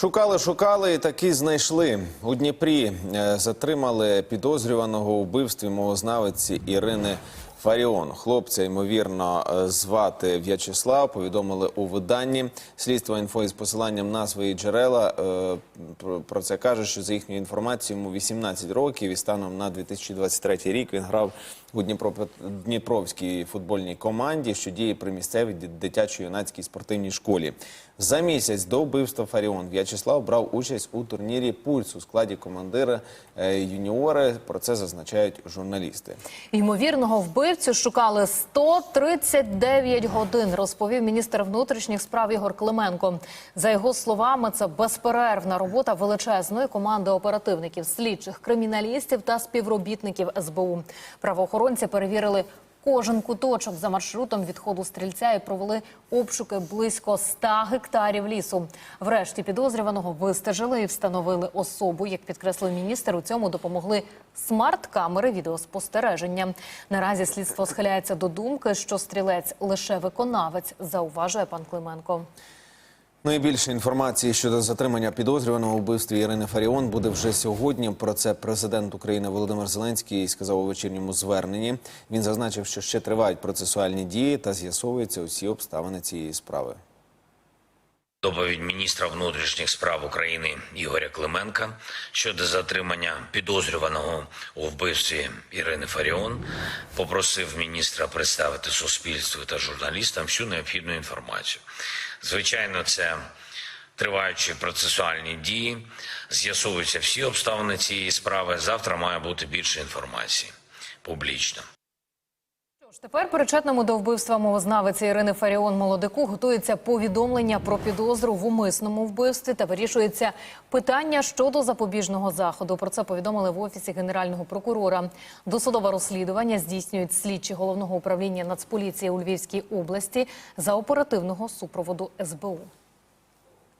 Шукали, шукали і таки знайшли. У Дніпрі е, затримали підозрюваного у вбивстві мовознавиці Ірини Фаріон. Хлопця, ймовірно, е, звати В'ячеслав. Повідомили у виданні. Слідство інфо із посиланням на свої джерела е, про- це каже, що за їхньою інформацією йому 18 років і станом на 2023 рік він грав у Дніпро Дніпровській футбольній команді, що діє при місцевій дитячо-юнацькій спортивній школі. За місяць до вбивства Фаріон В'ячеслав брав участь у турнірі Пульс у складі командира е, юніори. Про це зазначають журналісти. Ймовірного вбивцю шукали 139 годин, розповів міністр внутрішніх справ Ігор Клименко. За його словами, це безперервна робота величезної команди оперативників, слідчих, криміналістів та співробітників СБУ. Правоохоронці перевірили кожен куточок за маршрутом відходу стрільця і провели обшуки близько 100 гектарів лісу. Врешті підозрюваного вистежили і встановили особу. Як підкреслив міністр, у цьому допомогли смарт-камери відеоспостереження. Наразі слідство схиляється до думки, що стрілець лише виконавець, зауважує пан Клименко. Ну і більше інформації щодо затримання підозрюваного у вбивстві Ірини Фаріон буде вже сьогодні. Про це президент України Володимир Зеленський сказав у вечірньому зверненні. Він зазначив, що ще тривають процесуальні дії та з'ясовуються усі обставини цієї справи. Доповідь міністра внутрішніх справ України Ігоря Клименка щодо затримання підозрюваного у вбивстві Ірини Фаріон попросив міністра представити суспільству та журналістам всю необхідну інформацію. Звичайно, це триваючі процесуальні дії, з'ясовуються всі обставини цієї справи. Завтра має бути більше інформації публічно. Що ж, Тепер причетному до вбивства мовознавиці Ірини Фаріон Молодику готується повідомлення про підозру в умисному вбивстві та вирішується питання щодо запобіжного заходу. Про це повідомили в офісі генерального прокурора. Досудове розслідування здійснюють слідчі головного управління Нацполіції у Львівській області за оперативного супроводу СБУ.